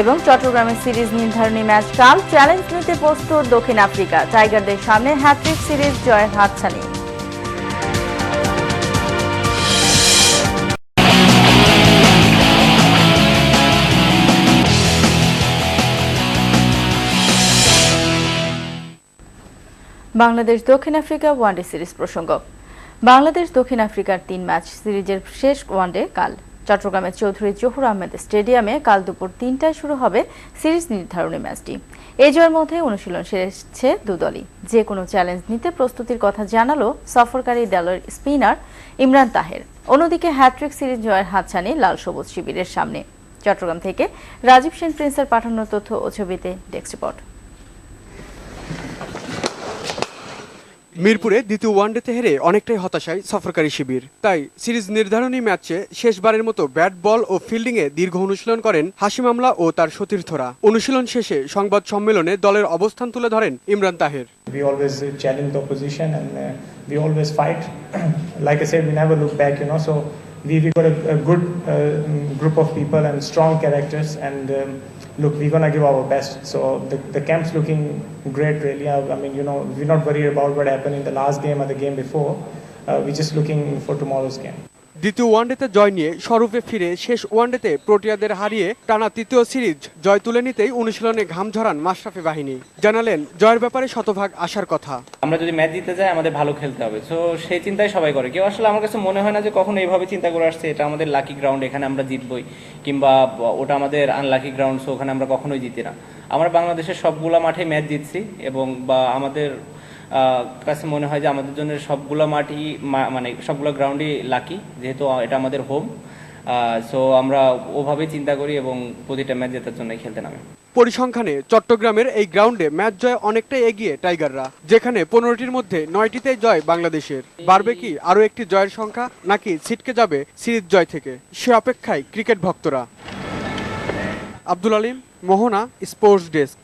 এবং চট্টগ্রামের সিরিজ নির্ধারণী ম্যাচ কাল চ্যালেঞ্জ নিতে প্রস্তুত দক্ষিণ আফ্রিকা। টাইগারদের সামনে হ্যাট্রিক সিরিজ জয়ের হাতছানি। বাংলাদেশ দক্ষিণ আফ্রিকা ওয়ানডে সিরিজ প্রসঙ্গ। বাংলাদেশ দক্ষিণ আফ্রিকার তিন ম্যাচ সিরিজের শেষ ওয়ানডে কাল। চট্টগ্রামের চৌধুরী জহুর আহমেদ স্টেডিয়ামে কাল দুপুর তিনটায় শুরু হবে সিরিজ নির্ধারণী ম্যাচটি। এই জয়ের মধ্যে অনুশীলন সেরেছে দুদলই যে কোনো চ্যালেঞ্জ নিতে প্রস্তুতির কথা জানালো সফরকারী দলের স্পিনার ইমরান তাহের। অন্যদিকে হ্যাট্রিক সিরিজ জয়ের হাতছানি লাল সবুজ শিবিরের সামনে। চট্টগ্রাম থেকে রাজীব সেন প্রিন্সের পাঠানো তথ্য ও ছবিতে ডেস্ক রিপোর্ট মিরপুরে দ্বিতীয় ওয়ানডেতে হেরে অনেকটাই হতাশায় সফরকারী শিবির তাই সিরিজ নির্ধারণী ম্যাচে শেষবারের মতো ব্যাট বল ও ফিল্ডিংয়ে দীর্ঘ অনুশীলন করেন হাসিম আমলা ও তার সতীর্থরা অনুশীলন শেষে সংবাদ সম্মেলনে দলের অবস্থান তুলে ধরেন Imran Taher We always uh, challenge the opposition and uh, we always fight. like I said, we never look back, you know. So we we got a, a good uh, mm, group of people and strong characters. And um, look, we're gonna give our best. So the, the camp's looking great, really. I, I mean, you know, we're not worried about what happened in the last game or the game before. Uh, we're just looking for tomorrow's game. দ্বিতীয় ওয়ানডেতে জয় নিয়ে স্বরূপে ফিরে শেষ ওয়ানডেতে প্রোটিয়াদের হারিয়ে টানা তৃতীয় series জয় তুলে নিতেই অনুশীলনে ঘাম ঝরান মাশরাফি বাহিনী। জানালেন, জয়ের ব্যাপারে শতভাগ আসার কথা। আমরা যদি ম্যাচ জিতে যাই, আমাদের ভালো খেলতে হবে। সো সেই চিন্তাই সবাই করে। কেউ আসলে আমার কাছে মনে হয় না যে কখনো এইভাবে চিন্তা করে আসছে, এটা আমাদের লাকি গ্রাউন্ড এখানে আমরা জিতবই, কিংবা ওটা আমাদের আনলাকি গ্রাউন্ড সো ওখানে আমরা কখনোই জিতি না। আমরা বাংলাদেশের সবগুলা মাঠে ম্যাচ জিতছি এবং বা আমাদের কাছে মনে হয় যে আমাদের জন্য সবগুলো মাঠই মা- মানে সবগুলো গ্রাউন্ডই লাকি যেহেতু এটা আমাদের হোম সো আমরা ওভাবেই চিন্তা করি এবং প্রতিটা ম্যাচ জেতার জন্য খেলতে নামে। পরিসংখ্যানে চট্টগ্রামের এই গ্রাউন্ডে ম্যাচ জয় অনেকটাই এগিয়ে টাইগাররা যেখানে পনেরোটির মধ্যে নয়টিতে জয় বাংলাদেশের। বাড়বে কি আরও একটি জয়ের সংখ্যা, নাকি ছিটকে যাবে সিরিজ জয় থেকে? সে অপেক্ষায় ক্রিকেট ভক্তরা। Abdul Alim, Mohona sports desk